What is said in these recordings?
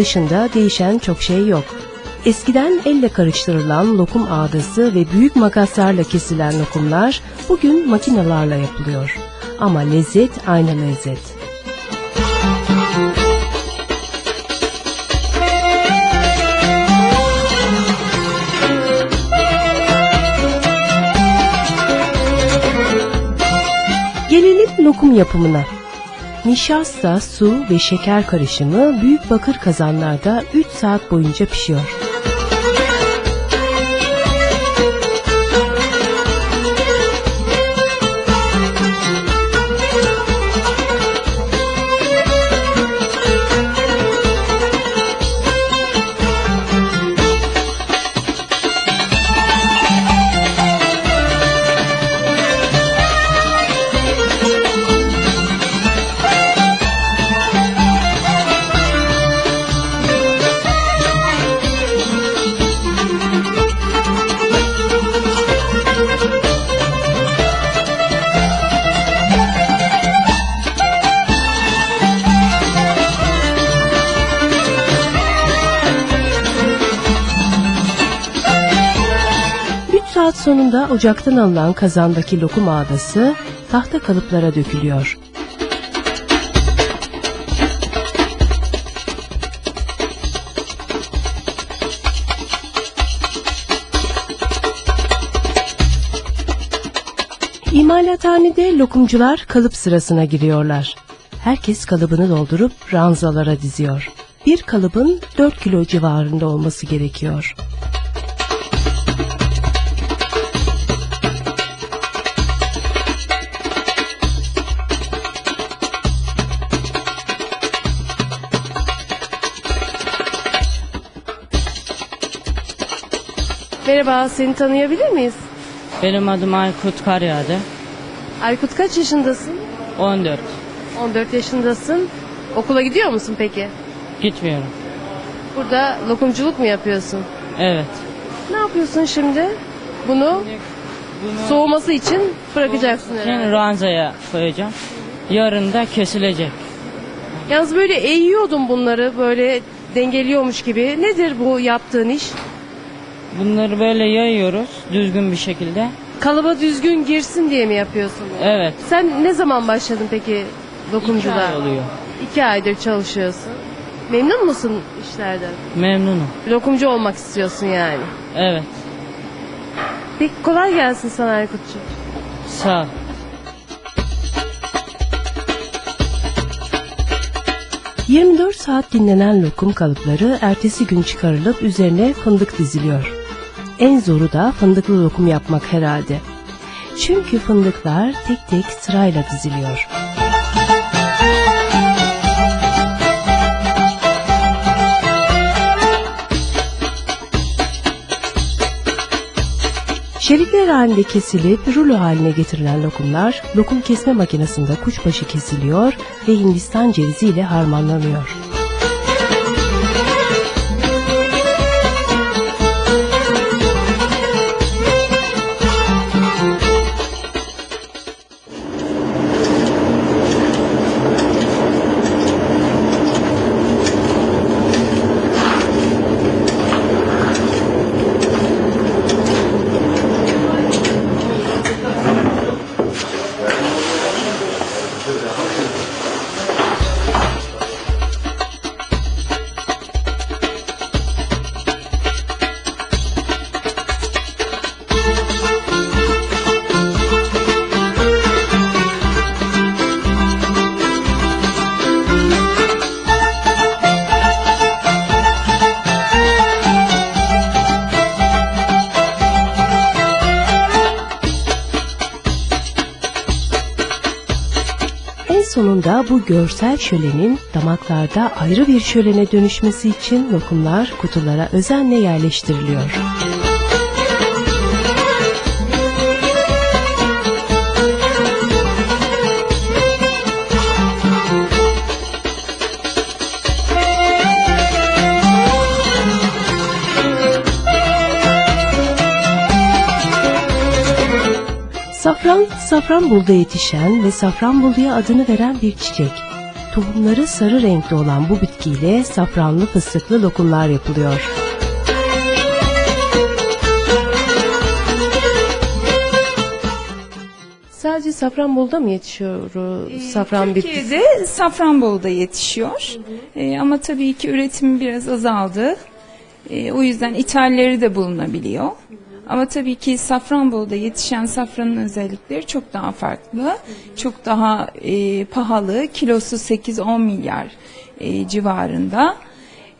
dışında değişen çok şey yok. Eskiden elle karıştırılan lokum ağdası ve büyük makaslarla kesilen lokumlar bugün makinalarla yapılıyor. Ama lezzet aynı lezzet. Gelelim lokum yapımına. Nişasta, su ve şeker karışımı büyük bakır kazanlarda 3 saat boyunca pişiyor. Sonunda ocaktan alınan kazandaki lokum ağdası tahta kalıplara dökülüyor. İmalathanede lokumcular kalıp sırasına giriyorlar. Herkes kalıbını doldurup ranzalara diziyor. Bir kalıbın 4 kilo civarında olması gerekiyor. Merhaba, seni tanıyabilir miyiz? Benim adım Aykut Karyade. Aykut kaç yaşındasın? 14. 14 yaşındasın. Okula gidiyor musun peki? Gitmiyorum. Burada lokumculuk mu yapıyorsun? Evet. Ne yapıyorsun şimdi? Bunu Bunu soğuması için bırakacaksın herhalde. ranzaya koyacağım. Yarın da kesilecek. Yalnız böyle eğiyordun bunları böyle dengeliyormuş gibi. Nedir bu yaptığın iş? Bunları böyle yayıyoruz düzgün bir şekilde. Kalıba düzgün girsin diye mi yapıyorsun? bunu? Evet. Sen ne zaman başladın peki İki lokumculuğa? ay oluyor. İki aydır çalışıyorsun. Memnun musun işlerden? Memnunum. Lokumcu olmak istiyorsun yani. Evet. Peki kolay gelsin sana Aykut'cum. Sağ ol. ...24 saat dinlenen lokum kalıpları ertesi gün çıkarılıp üzerine fındık diziliyor. En zoru da fındıklı lokum yapmak herhalde. Çünkü fındıklar tek tek sırayla diziliyor. Şeritler halinde kesilip rulo haline getirilen lokumlar lokum kesme makinesinde kuşbaşı kesiliyor ve Hindistan cevizi ile harmanlanıyor. Sonunda bu görsel şölenin damaklarda ayrı bir şölene dönüşmesi için lokumlar kutulara özenle yerleştiriliyor. Safran, Safranbolu'da yetişen ve Safranbolu'ya adını veren bir çiçek. Tohumları sarı renkte olan bu bitkiyle safranlı fıstıklı lokumlar yapılıyor. Sadece Safranbolu'da mı yetişiyor e, safran bitkisi? Türkiye'de Safranbolu'da yetişiyor. Ee, ama tabii ki üretimi biraz azaldı. Ee, o yüzden ithalleri de bulunabiliyor. Ama tabii ki Safranbolu'da yetişen safranın özellikleri çok daha farklı. Çok daha e, pahalı. Kilosu 8-10 milyar e, civarında.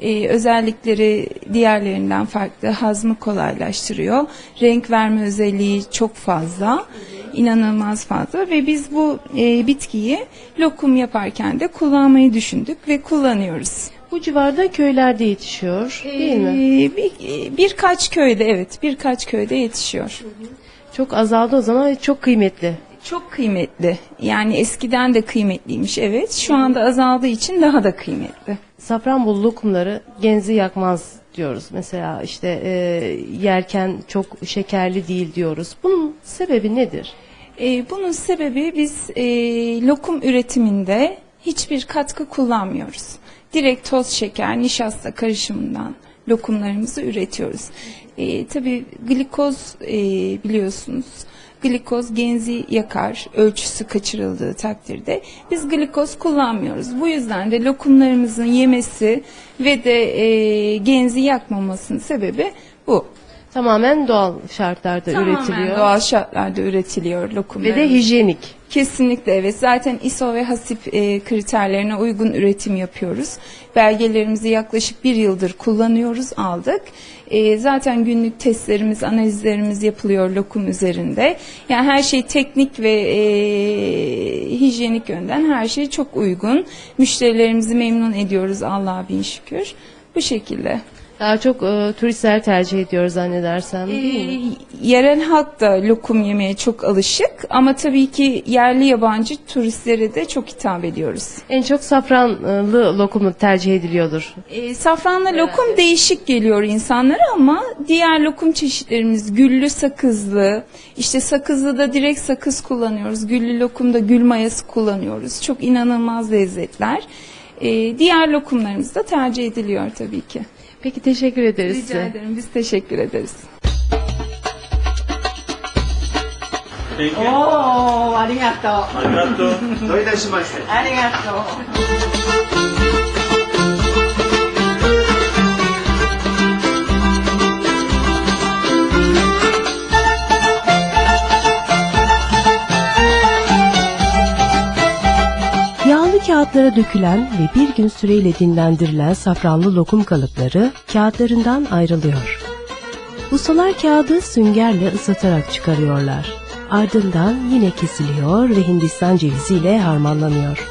Ee, özellikleri diğerlerinden farklı. Hazmı kolaylaştırıyor. Renk verme özelliği çok fazla. inanılmaz fazla ve biz bu e, bitkiyi lokum yaparken de kullanmayı düşündük ve kullanıyoruz. Bu civarda köylerde yetişiyor değil mi? Ee, bir, e, birkaç köyde evet birkaç köyde yetişiyor. Çok azaldı o zaman ve çok kıymetli. Çok kıymetli. Yani eskiden de kıymetliymiş evet. Şu anda azaldığı için daha da kıymetli. Safranbolu lokumları genzi yakmaz diyoruz. Mesela işte e, yerken çok şekerli değil diyoruz. Bunun sebebi nedir? Ee, bunun sebebi biz e, lokum üretiminde hiçbir katkı kullanmıyoruz. Direkt toz şeker, nişasta karışımından lokumlarımızı üretiyoruz. E, tabii glikoz e, biliyorsunuz. Glikoz genzi yakar ölçüsü kaçırıldığı takdirde. Biz glikoz kullanmıyoruz. Bu yüzden de lokumlarımızın yemesi ve de e, genzi yakmamasının sebebi bu. Tamamen doğal şartlarda Tamamen üretiliyor. doğal şartlarda üretiliyor Ve lokumlarımız. de hijyenik. Kesinlikle evet. Zaten ISO ve HASIP e, kriterlerine uygun üretim yapıyoruz. Belgelerimizi yaklaşık bir yıldır kullanıyoruz, aldık. E, zaten günlük testlerimiz, analizlerimiz yapılıyor lokum üzerinde. Yani her şey teknik ve e, hijyenik yönden her şey çok uygun. Müşterilerimizi memnun ediyoruz Allah'a bin şükür. Bu şekilde. Daha çok e, turistler tercih ediyor zannedersem değil mi? Ee, yerel halk da lokum yemeye çok alışık ama tabii ki yerli yabancı turistlere de çok hitap ediyoruz. En çok safranlı lokumu tercih ediliyordur. Ee, safranlı lokum değişik geliyor insanlara ama diğer lokum çeşitlerimiz güllü sakızlı, işte sakızlı da direkt sakız kullanıyoruz, güllü lokumda gül mayası kullanıyoruz. Çok inanılmaz lezzetler. Ee, diğer lokumlarımız da tercih ediliyor tabii ki. Peki teşekkür ederiz Rica size. ederim, biz teşekkür ederiz. お おー、ありがとう。ありがとう。どういたしまして。ありがとう。 Kağıtlara dökülen ve bir gün süreyle dinlendirilen safranlı lokum kalıpları kağıtlarından ayrılıyor. Ustalar kağıdı süngerle ısıtarak çıkarıyorlar. Ardından yine kesiliyor ve Hindistan ceviziyle harmanlanıyor.